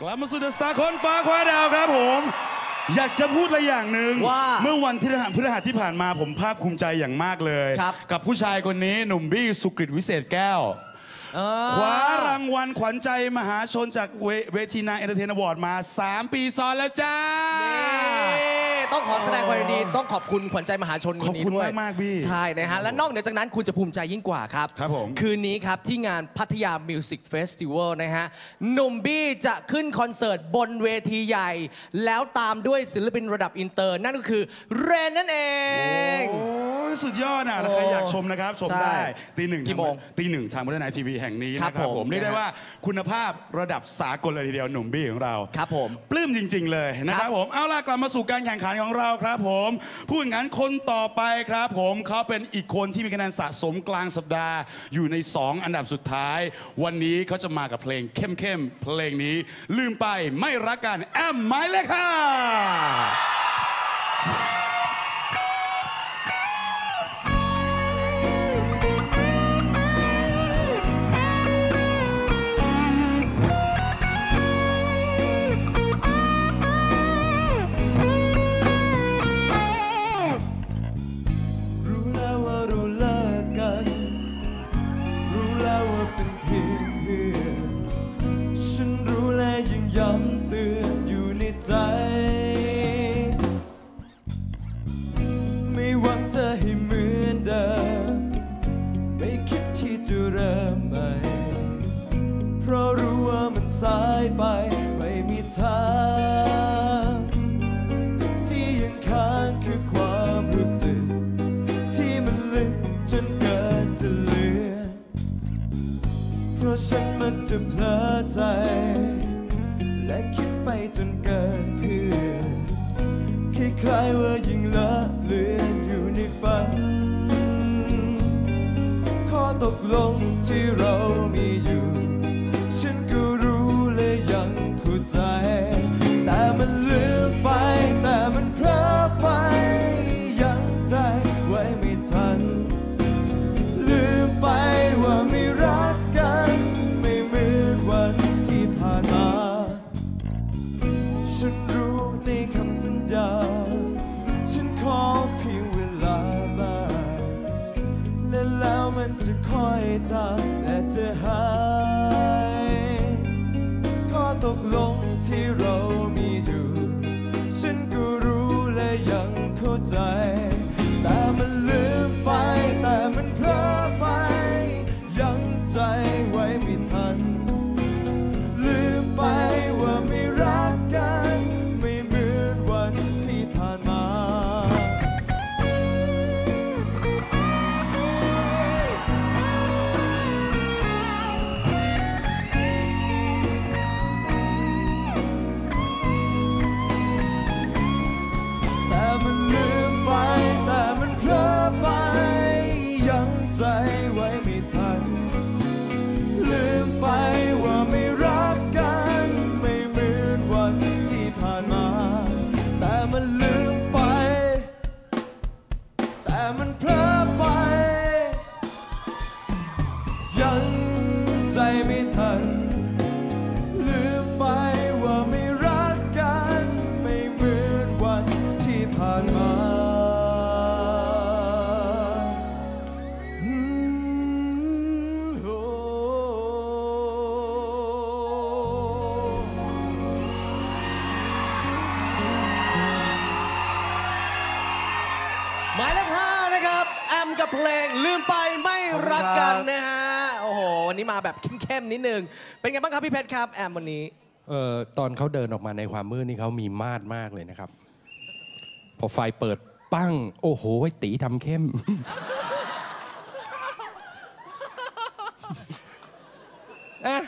กลับมาสู่เดอะสตาร์คนฟ้าคว้าดาวครับผม อยากจะพูดอะไรอย่างหนึ่งว่าเมื่อวันที่พฤหัสที่ผ่านมาผมภาคภูมิใจอย่างมากเลย ครับ กับผู้ชายคนนี้หนุ่มบี้สุกริตวิเศษแก้ว เออ คว้ารางวัลขวัญใจมหาชนจากเวเวทีนาเอนเตอร์เทนอวอร์ดมา 3 ปีซ้อนแล้วจ้านี่ ต้องขอแสดงความยินดีต้องขอบคุณขวัญใจมหาชนคนนี้ขอบคุณด้วยมากๆพี่ใช่นะฮะและนอกเหนือจากนั้นคุณจะภูมิใจยิ่งกว่าครับ ครับผม คืนนี้ครับที่งานพัทยามิวสิกเฟสติวัลนะฮะหนุ่มบี้จะขึ้นคอนเสิร์ตบนเวทีใหญ่ แล้วตามด้วยศิลปินระดับอินเตอร์ นั่นก็คือเรนนั่นเอง โอ้ยสุดยอดอะแล้วใครอยากชมนะครับ ชมใช่ได้ตีหนึ่งกี่โมงตีหนึ่งทางบริษัททีวีแห่งนี้ครับนะครับผมผมเรียกได้นะฮะว่าคุณภาพระดับสากลเลยทีเดียวหนุ่มบี้ของเราครับผมปลื้มจริง ๆ เลยนะครับผมเอาล่ะกลับมาสู่การแข่งขันของเราครับผมผู้แข่งขันคนต่อไปครับผมเขาเป็นอีกคนที่มีคะแนนสะสมกลางสัปดาห์ อยู่ใน 2 อันดับสุดท้าย วันนี้เขาจะมากับเพลงเข้มๆเพลงนี้ ลืมไปไม่รักกันแอมไม้เลยค่ะ เมันลืม งลืมไปไม่รักกันนะฮะ โอ้โห วันนี้มาแบบเข้มๆนิดนึง เป็นไงบ้างครับพี่เพชรครับ แอมวันนี้ เอ่อตอนเขาเดินออกมาในความมืดนี่เขามีมาดมากเลยนะครับ พอไฟเปิดปั้ง โอ้โหตีทำเข้มเอ๊ะ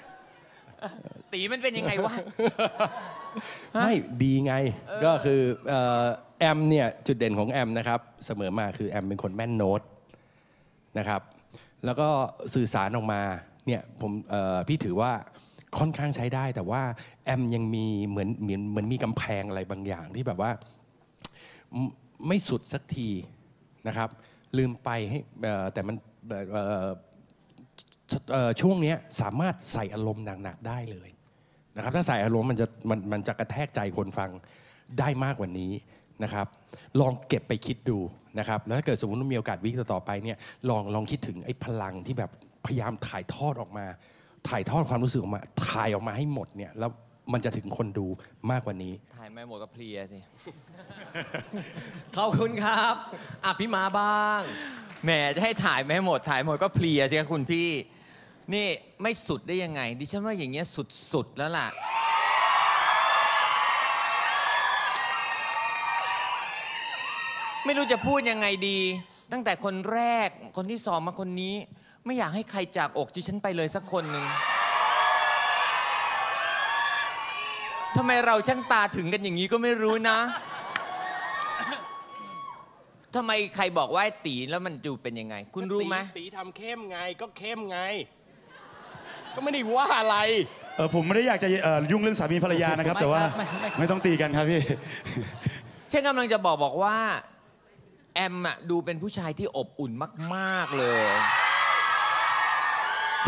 ตีมันเป็นยังไงวะ ไม่ดีไงก็คือเอ่อแอมเนี่ย จุดเด่นของแอมนะครับ เสมอมาคือแอมเป็นคนแม่นโน้ต นะครับ แล้วก็สื่อสารออกมาเนี่ยผมพี่ถือว่าค่อนข้างใช้ได้ แต่ว่าแอมยังมีเหมือนเหมือนเหมือนมีกำแพงอะไรบางอย่างที่แบบว่าไม่สุดสักทีนะครับ ลืมไปให้แต่มันช่วงนี้สามารถใส่อารมณ์หนักๆได้เลยนะครับ ถ้าใส่อารมณ์มันจะมันมันจะกระแทกใจคนฟังได้มากกว่านี้นะครับ ลองเก็บไปคิดดูนะครับแล้วถ้าเกิดสมมติว่ามีโอกาสวิกต่อๆไปเนี่ยลองลองคิดถึงไอ้พลังที่แบบพยายามถ่ายทอดออกมา ถ่ายทอดความรู้สึกออกมา ถ่ายออกมาให้หมดเนี่ยแล้วมันจะถึงคนดูมากกว่านี้ ถ่ายไม่หมดก็เพลียสิ ขอบคุณครับอะพี่มาบ้างแหมจะให้ถ่ายไม่หมด ถ่ายหมดก็เพลียสิครับคุณพี่ นี่ไม่สุดได้ยังไง ดิฉันว่าอย่างเงี้ยสุดๆแล้วล่ะ ไม่รู้จะพูดยังไงดี ตั้งแต่คนแรกคนที่สองมาคนนี้ ไม่อยากให้ใครจากอกดิฉันไปเลยสักคนหนึ่งทำไมเราช่างตาถึงกันอย่างนี้ก็ไม่รู้นะทำไมใครบอกว่าไอ้ตีแล้วมันดูเป็นยังไง คุณรู้ไหมตีทำเข้มไงก็เข้มไง ก็ไม่ได้ว่าอะไรเออผมไม่ได้อยากจะเอ่อยุ่งเรื่องสามีภรรยานะครับ แต่ว่าไม่ต้องตีกันครับพี่ฉันกำลังจะบอกบอกว่า แอมอะดูเป็นผู้ชายที่อบอุ่นมาก ๆ เลย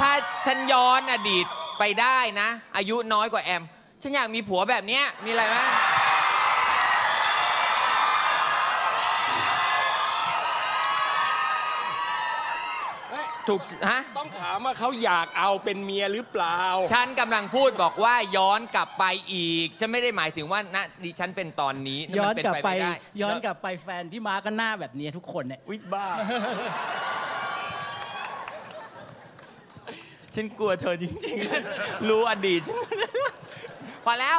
ถ้าฉันย้อนอดีตไปได้นะ อายุน้อยกว่าแอม ฉันอยากมีผัวแบบเนี้ยมีอะไรไหมถูกฮะ ต้อง ว่าเขาอยากเอาเป็นเมียหรือเปล่า ฉันกำลังพูดบอกว่าย้อนกลับไปอีก ฉันไม่ได้หมายถึงว่าณดิฉันเป็นตอนนี้ย้อนมักลับไปม่ด้ย้อนกลับไปแฟนพี่ม้าก็หน้าแบบนี้ทุกคนเนี่ยวิบ้า ฉันกลัวเธอจริงๆ รู้อดีตฉันพอแล้ว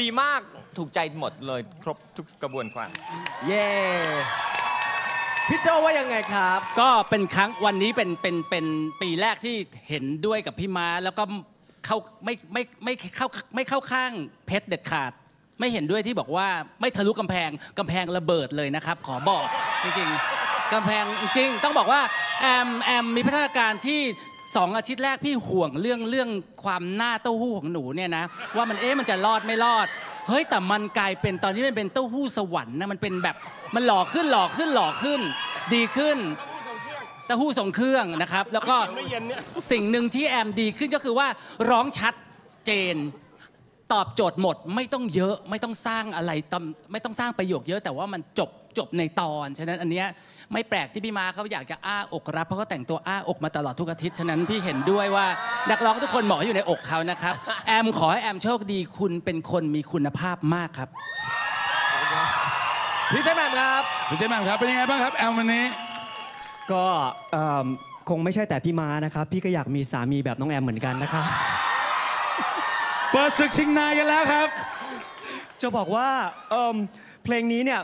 ดีมากถูกใจหมดเลยครบทุกกระบวนความ เย้ พี่โจว่ายังไงครับ ก็เป็นครั้งวันนี้เป็นเป็นเป็นปีแรกที่เห็นด้วยกับพี่ม้าแล้วก็เข้าไม่ไม่ไม่เข้าไม่เข้าข้างเพชรเด็ดขาด ไม่เห็นด้วยที่บอกว่าไม่ทะลุกำแพงกำแพงระเบิดเลยนะครับ ขอบอกจริงๆกำแพงจริงต้องบอกว่าแอมแอมมีพัฒนาการที่สองอาทิตย์แรกพี่ห่วงเรื่องเรื่องความหน้าเต้าหู้ของหนูเนี่ยนะว่ามันเอ๊ะมันจะรอดไม่รอด เฮ้ยแต่มันกลายเป็นตอนนี้มันเป็นเต้าหู้สวรรค์นะมันเป็นแบบมันหล่อขึ้นหล่อขึ้นหล่อขึ้น ดีขึ้นเต้าหู้ทรงเครื่องนะครับ แล้วก็สิ่งหนึ่งที่แอมดีขึ้นก็คือว่าร้องชัดเจนตอบโจทย์หมดไม่ต้องเยอะไม่ต้องสร้างอะไรตำไม่ต้องสร้างประโยคเยอะแต่ว่ามันจบ จบในตอน ฉะนั้นอันเนี้ยไม่แปลกที่พี่มาเขาอยากจะอ้าอกรับ เพราะเขาแต่งตัวอ้าอกมาตลอดทุกอาทิตย์ ฉะนั้นพี่เห็นด้วยว่านักร้องทุกคนเหมาะอยู่ในอกเขานะครับ แอมขอให้แอมโชคดีคุณเป็นคนมีคุณภาพมากครับ พี่แซมแมมครับ พี่เจแหมมครับเป็นยังไงบ้างครับแอมวันนี้ ก็เอิ่มคงไม่ใช่แต่พี่ม้านะครับ พี่ก็อยากมีสามีแบบน้องแอมเหมือนกันนะครับ เปิดศึกชิงนายกันแล้วครับ จะบอกว่าเอิ่มเพลงนี้เนี่ย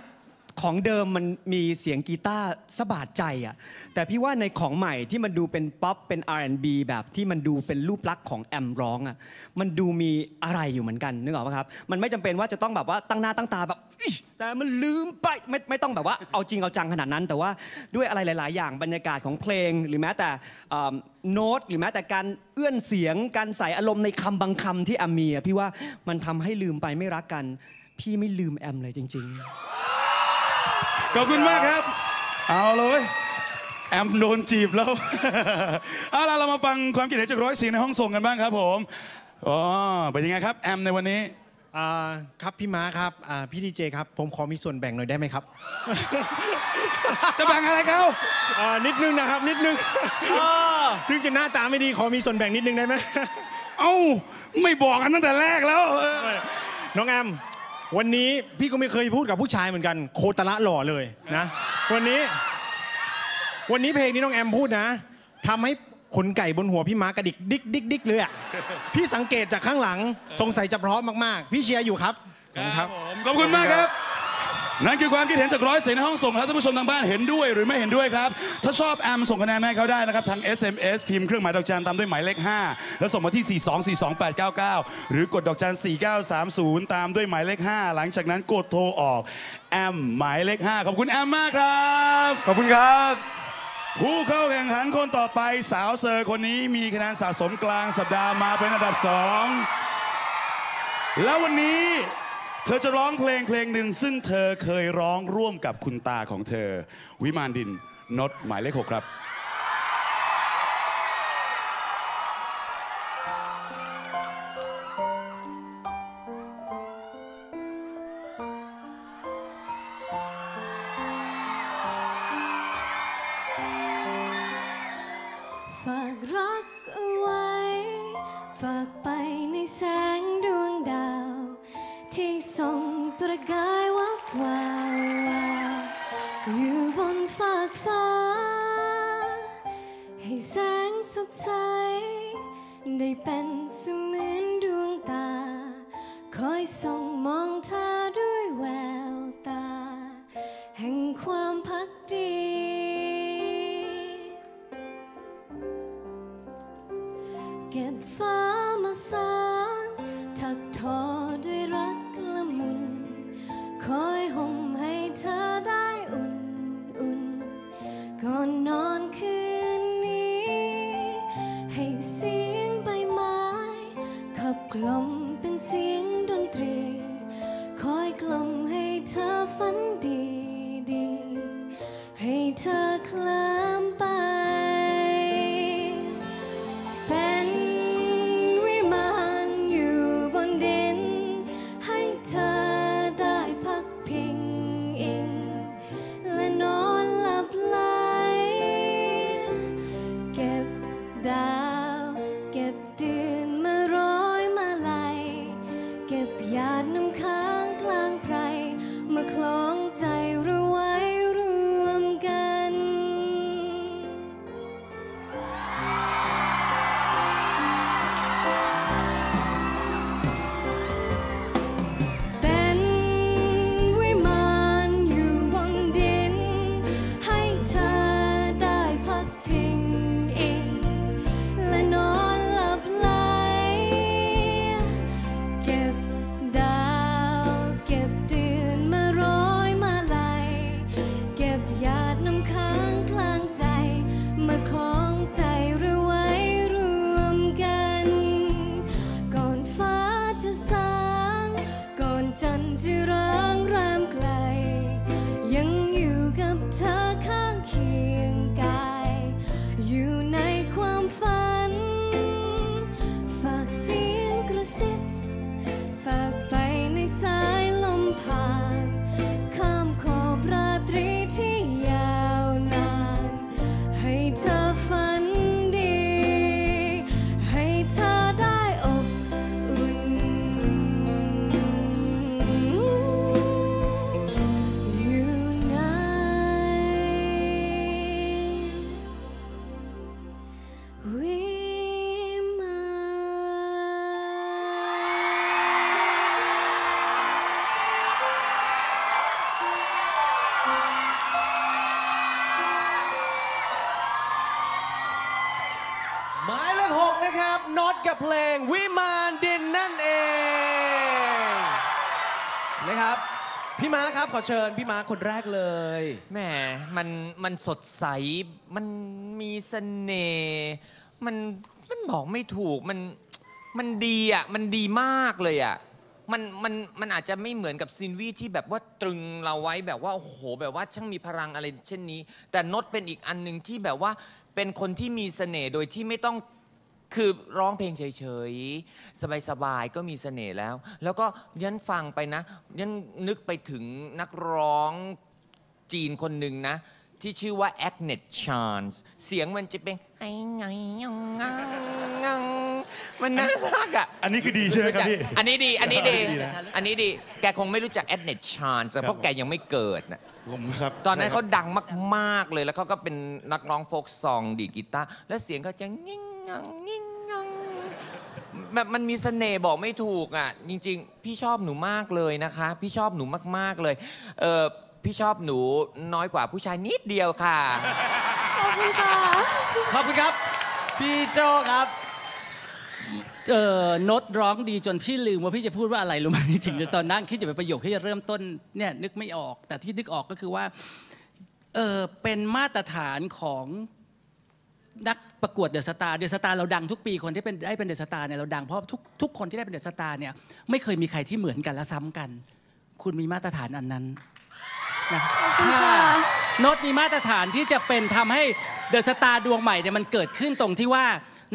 ของเดิมมันมีเสียงกีตาร์สะบาดใจอะแต่พี่ว่าในของใหม่ที่มันดูเป็นป๊อปเป็น R&B แบบที่มันดูเป็นรูปลักษณ์ของแอมร้องอะมันดูมีอะไรอยู่เหมือนกันนึกออกปะครับมันไม่จำเป็นว่าจะต้องแบบว่าตั้งหน้าตั้งตาแบบอิ๊ยแต่มันลืมไปไม่ไม่ต้องแบบว่าเอาจริงเอาจังขนาดนั้น แต่ว่าด้วยอะไรหลาย ๆ อย่างบรรยากาศของเพลงหรือแม้แต่เอิ่มโน้ตหรือแม้แต่การเอื้อนเสียง การใส่อารมณ์ในคำบางคำที่แอมมีอะพี่ว่ามันทำให้ลืมไปไม่รักกัน พี่ไม่ลืมแอมเลยจริง ๆ ขอบคุณมากครับ เอาเลยเว้ยแอมโดนจีบแล้ว เอาล่ะเรามาฟังความคิดเห็นจากร้อยเสียงในห้องส่งกันบ้างครับผมอ๋อเป็นยังไงครับ แอมในวันนี้ อ่าครับพี่ม้าครับอ่าพี่ดีเจครับ ผมขอมีส่วนแบ่งหน่อยได้ไหมครับจะแบ่งอะไรเขาอ่านิดนึงนะครับ นิดนึงถึงจะหน้าตาไม่ดีขอมีส่วนแบ่งนิดนึงได้ไหมเอ้าไม่บอกกันตั้งแต่แรกแล้วเออน้องแอม วันนี้พี่ก็ไม่เคยพูดกับผู้ชายเหมือนกัน โคตรละหล่อเลยนะ วันนี้ วันนี้เพลงนี้น้องแอมพูดนะทำให้ขนไก่บนหัวพี่ม้ากระดิกดิกดิกดิกเลยอะพี่สังเกตจากข้างหลังสงสัยจะเพร้อมมากๆ พี่เชียร์อยู่ครับขอบคุณครับขอบคุณมากครับ นั่นคือความคิดเห็นจากร้อยเสียงในห้องส่งครับท่านผู้ชมทางบ้านเห็นด้วยหรือไม่เห็นด้วยครับ ถ้าชอบแอมส่งคะแนนมาให้เขาได้นะครับทาง SMS พิมพ์เครื่องหมายดอกจันตามด้วยหมายเลข 5 แล้วส่งมาที่ 4242899 หรือกดดอกจัน 4930 ตามด้วยหมายเลข 5 หลังจากนั้นกดโทรออกแอมหมายเลข 5 ขอบคุณแอมมากครับ ขอบคุณครับ ผู้เข้าแข่งขันคนต่อไปสาวเซอร์คนนี้มีคะแนนสะสมกลางสัปดาห์มาเป็นอันดับสองแล้ววันนี้ เธอจะร้องเพลงเพลงหนึ่งซึ่งเธอเคยร้องร่วมกับคุณตาของเธอ วิมานดินนดหมายเลขหกครับ เก็บฟ้ามาสาน น็อตกับเพลงวิมานดินนั่นเอง นะครับ พี่ม้าครับขอเชิญพี่ม้าคนแรกเลย แหมมันมันสดใส มันมีเสน่ห์มันมันบอกไม่ถูกมันมันดีอะมันดีมากเลยอะมันมันมันอาจจะไม่เหมือนกับซินวีที่แบบว่าตรึงเราไว้แบบว่าโอ้โหแบบว่าช่างมีพลังอะไรเช่นนี้ แต่นดเป็นอีกอันหนึ่งที่แบบว่าเป็นคนที่มีเสน่ห์โดยที่ไม่ต้อง คือร้องเพลงเฉยๆ สบายๆ ก็มีเสน่ห์แล้ว แล้วก็ยันฟังไปนะยันนึกไปถึงนักร้องจีนคนหนึ่งนะ ที่ชื่อว่า Agnes Chance เสียงมันจะเป็นไอ้ไงยังงังงังมันน่ารักอะ อันนี้คือดีใช่ไหมครับพี่ อันนี้ดี อันนี้ดี อันนี้ดี แกคงไม่รู้จัก Agnes Chance เพราะแกยังไม่เกิดนะผมครับ ตอนนั้นเขาดังมาก ๆ เลย แล้วเขาก็เป็นนักร้องโฟกซองดีกีตาร์ แล้วเสียงเขาจะงิ่ง งังงิ่งงังแบบมันมีเสน่ห์บอกไม่ถูกอะ จริง ๆ พี่ชอบหนูมากเลยนะคะ พี่ชอบหนูมากๆเลย เออพี่ชอบหนูน้อยกว่าผู้ชายนิดเดียวค่ะ ขอบคุณค่ะ ขอบคุณครับ พี่โจครับ เออโน้ตร้องดีจนพี่ลืมว่าพี่จะพูดว่าอะไรรู้ไหมจริงๆตอนนั่งคิดอยู่เป็นประโยคที่จะเริ่มต้นเนี่ยนึกไม่ออก แต่ที่นึกออกก็คือว่า เออเป็นมาตรฐานของ นักประกวดเดอะสตาร์เดอะสตาร์เราดังทุกปีคนที่เป็นได้เป็นเดอะสตาร์เนี่ยเราดังเพราะทุกทุกคนที่ได้เป็นเดอะสตาร์เนี่ยไม่เคยมีใครที่เหมือนกันและซ้ำกัน คุณมีมาตรฐานอันนั้นนะถ้าโน้ตมีมาตรฐานที่จะเป็นทำให้เดอะสตาร์ดวงใหม่เนี่ยมันเกิดขึ้นตรงที่ว่า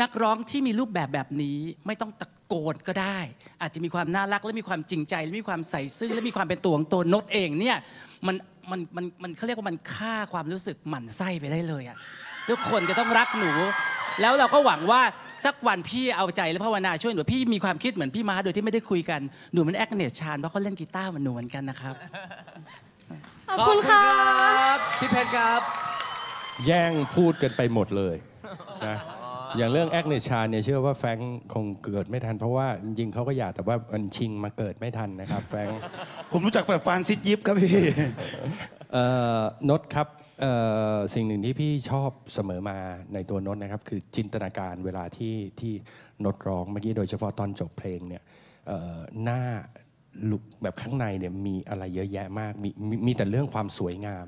นักร้องที่มีรูปแบบแบบนี้ไม่ต้องตะโกนก็ได้ อาจจะมีความน่ารักและมีความจริงใจและมีความใส่ซื่อและมีความเป็นตัวของตัวโน้ตเองเนี่ยมันมันมันมันเขาเรียกว่ามันฆ่าความรู้สึกหมั่นไส้ไปได้เลยอะ ทุกคนจะต้องรักหนู แล้วเราก็หวังว่าสักวันพี่เอาใจและภาวนาช่วยหนูพี่มีความคิดเหมือนพี่ม้าโดยที่ไม่ได้คุยกันหนูมันแอคเนสชานเพราะเขาเล่นกีตาร์เหมันหนูเหมือนกันนะครับขอบคุณค่ะรับพี่เพชรครับ แย่งพูดกันไปหมดเลยนะอย่างเรื่องแอคเนชาเนี่ยเชื่อว่าแฟรงค์คงเกิดไม่ทัน เพราะว่าจริงๆเขาก็อยากแต่ว่ามันชิงมาเกิดไม่ทันนะครับแฟรงค์ผมรู้จักแบบฟานซิดยิปครับพี่เอ่อนดครับเอ่อ สิ่งหนึ่งที่พี่ชอบเสมอมาในตัวนดนะครับ คือจินตนาการเวลาที่ที่นดร้องเมื่อกี้โดยเฉพาะตอนจบเพลงเนี่ยหน้าลุกแบบข้างในเนี่ยมีอะไรเยอะแยะมากมีมีมีแต่เรื่องความสวยงาม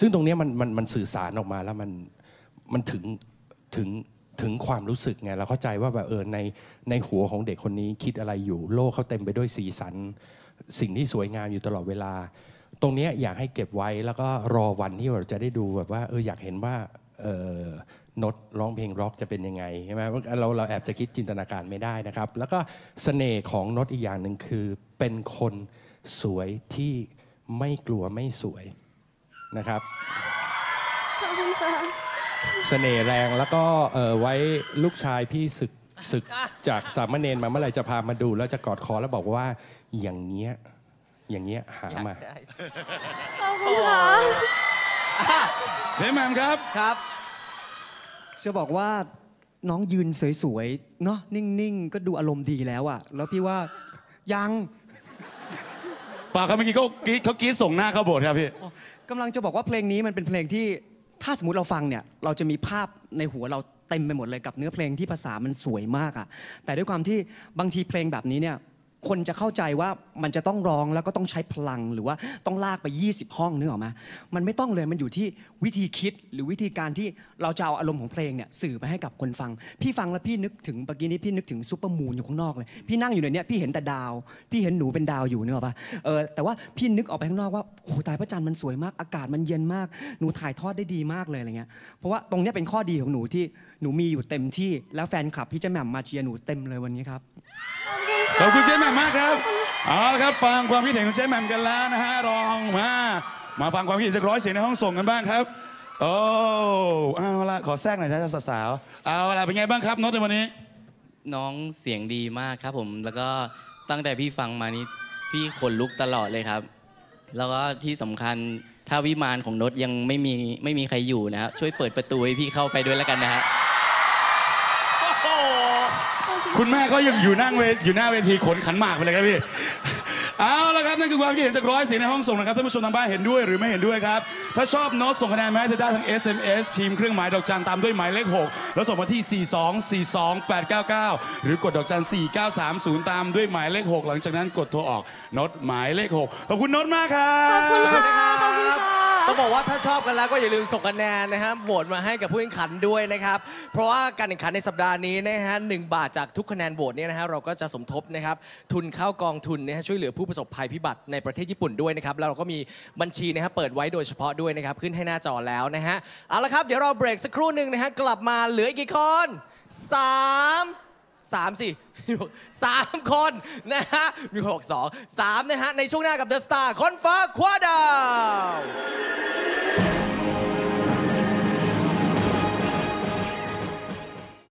ซึ่งตรงนี้มันมันมันสื่อสารออกมาแล้วมันมันถึงถึงถึงความรู้สึกไงเราเข้าใจว่าแบบเออในในหัวของเด็กคนนี้คิดอะไรอยู่ โลกเขาเต็มไปด้วยสีสัน สิ่งที่สวยงามอยู่ตลอดเวลา ตรงเนี้ยอยากให้เก็บไว้แล้วก็รอวันที่เราจะได้ดูแบบว่าเอออยากเห็นว่าเออนดร้องเพลงร็อกจะเป็นยังไงใช่ไหมเราเราแอบจะคิดจินตนาการไม่ได้นะครับ แล้วก็เสน่ห์ของนดอีกอย่างหนึ่งคือ เป็นคนสวยที่ไม่กลัวไม่สวยนะครับขอบคุณค่ะเสน่ห์แรงแล้วก็เอ่อไว้ลูกชายพี่ศึกศึกจากสามเณรมาเมื่อไหร่จะพามาดู แล้วจะกอดคอแล้วบอกว่าอย่างเงี้ย อย่างเงี้ยหามาขอบคุณค่ะเซแมมครับ ครับ จะบอกว่าน้องยืนสวยๆ เนาะนิ่งๆ ก็ดูอารมณ์ดีแล้วอะแล้วพี่ว่ายังปากเขาเมื่อกี้เขากรี๊ดเขากรี๊ดส่งหน้าเข้าโบสถ์ครับพี่กำลังจะบอกว่าเพลงนี้มันเป็นเพลงที่ถ้าสมมติเราฟังเนี่ย เราจะมีภาพในหัวเราเต็มไปหมดเลยกับเนื้อเพลงที่ภาษามันสวยมากอะแต่ด้วยความที่บางทีเพลงแบบนี้เนี่ย คนจะเข้าใจว่ามันจะต้องร้องแล้วก็ต้องใช้พลังหรือว่าต้องลากไป 20 ห้องนึกออกไหมมันไม่ต้องเลยมันอยู่ที่วิธีคิดหรือวิธีการที่เราจะเอาอารมณ์ของเพลงเนี่ยสื่อไปให้กับคนฟัง พี่ฟังแล้วพี่นึกถึงเมื่อกี้นี้พี่นึกถึงซูเปอร์มูนอยู่ข้างนอกเลยพี่นั่งอยู่ในเนี้ยพี่เห็นแต่ดาว พี่เห็นหนูเป็นดาวอยู่นึกออกปะเออแต่ว่าพี่นึกออกไปข้างนอกว่าโอ้ตายพระจันทร์มันสวยมากอากาศมันเย็นมาก หนูถ่ายทอดได้ดีมากเลยอะไรเงี้ยเพราะว่าตรงเนี้ยเป็นข้อดีของหนูที่หนูมีอยู่เต็มที่แล้วแฟนคลับพี่เจะแหม่มมาเชียร์หนูเต็มเลยวันนี้ครับ ขอบคุณเจ๊แหม่มมากครับเอาละครับฟังความคิดเห็นของเจ๊แหม่มกันแล้วนะฮะรองมามาฟังความคิดเห็นจากร้อยเสียงในห้องส่งกันบ้างครับ โอ้เอาละขอแทรกหน่อยนะสาวๆเอาละเป็นไงบ้างครับโน้ตในวันนี้ น้องเสียงดีมากครับผม แล้วก็ตั้งแต่พี่ฟังมานี้พี่ขนลุกตลอดเลยครับ แล้วก็ที่สำคัญถ้าวิมานของนดยังไม่มีไม่มีใครอยู่นะครับช่วยเปิดประตูให้พี่เข้าไปด้วยแล้วกันนะฮะ คุณแม่ก็ยังอยู่นั่งเวอยู่หน้าเวทีขนขันหมากไปเลยครับพี่เอาละครับนั่นคือความคิดเห็นจากร้อยสีในห้องส่งนะครับท่านผู้ชมทางบ้านเห็นด้วยหรือไม่เห็นด้วยครับ ถ้าชอบโน้ตส่งคะแนนมาให้เธอได้ทาง SMS พิมพ์เครื่องหมายดอกจันตามด้วยหมายเลข 6 แล้วส่งมาที่ 4242899 หรือกดดอกจัน 4930 ตามด้วยหมายเลข 6 หลังจากนั้นกดโทรออกโน้ตหมายเลข 6 ขอบคุณโน้ตมากครับ ขอบคุณค่ะขอบคุณค่ะ ต้องบอกว่าถ้าชอบกันแล้วก็อย่าลืมส่งคะแนนนะครับโหวตมาให้กับผู้แข่งขันด้วยนะครับ เพราะว่าการแข่งขันในสัปดาห์นี้นะฮะหนึ่งบาทจากทุกคะแนนโหวตเนี่ยนะฮะเราก็จะสมทบนะครับทุนเข้ากองทุนนะฮะช่วยเหลือผู้ประสบภัยพิบัติในประเทศญี่ปุ่นด้วยนะครับแล้วเราก็มีบัญชีนะฮะเปิดไว้โดยเฉพาะด้วยนะครับขึ้นให้หน้าจอแล้วนะฮะเอาละครับเดี๋ยวเราเบรกสักครู่หนึ่งนะฮะกลับมาเหลืออีกกี่คนสาม สามสิสามคนนะฮะ มีคนบอกสองสามนะฮะ ในช่วงหน้ากับเดอะสตาร์คอนฟ้าคว้าดาว